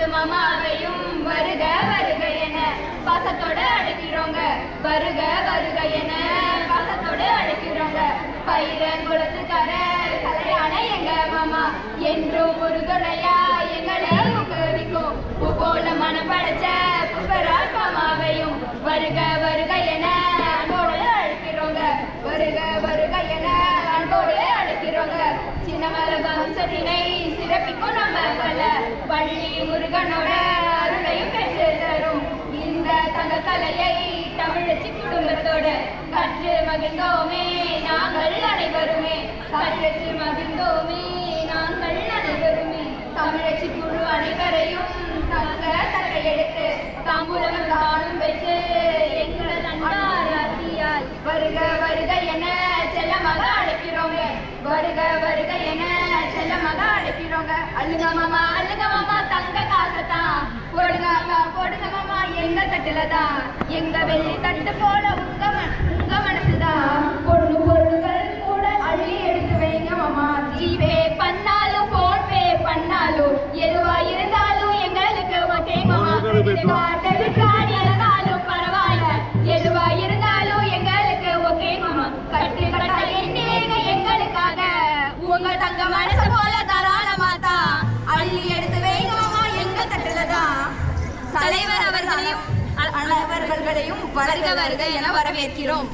மாமாவையும் வருக வருக என பாசத்தோட அழைக்கிறோங்க. வருக வருக என பாசத்தோட அழைக்கிறோங்க. பயிரங்குளத்துக்கார கலையான எங்க மாமா? என்றும் ஒரு எங்களை ஊக்குவிக்கும். பூகோள மனம் படைச்ச புகரால் மாமாவையும் வருக வருக என அன்போடு அழைக்கிறோங்க. வருக வருக என அன்போடு அழைக்கிறோங்க. சின்னமல வம்சத்தினை சிறப்பிக்கும் நம்ம பல முருகனோட அருளையும் பெற்று தரும் இந்த தங்க கலையை தமிழச்சி குடும்பத்தோட கற்று மகிழ்ந்தோமே நாங்கள் அனைவருமே. கற்று மகிழ்ந்தோமே நாங்கள் அனைவருமே. தமிழச்சி குழு அனைவரையும் தங்க தக்க எடுத்து தாம்பூலம் தானும் பெற்று எங்கள் அன்பாராத்தியால் வருக வருக என செல்லமாக அழைக்கிறோங்க. வருக வருக என அழுங்க மாமா அழுங்க மாமா தங்க காசத்தான் போடுங்க அக்கா, போடுங்க மாமா எங்க தட்டுல தான் எங்க வெள்ளி தட்டு போல உங்க உங்க மனசுதான் பொண்ணு பொருள்கள் கூட அள்ளி எடுத்து வைங்க மாமா. ஜிபே பண்ணாலும் போன் பே பண்ணாலும் எதுவா இருந்தாலும் எங்களுக்கு ஓகே மாமா. டெபிட் கார்டு இருந்தாலும் பரவாயில்ல. எதுவா இருந்தாலும் எங்களுக்கு ஓகே மாமா. கட்டு கட்டா எங்களுக்காக. உங்க தங்க மனசு போல தலைவர் அவர்களையும் அனைவர்களையும் வருக வருக என வரவேற்கிறோம்.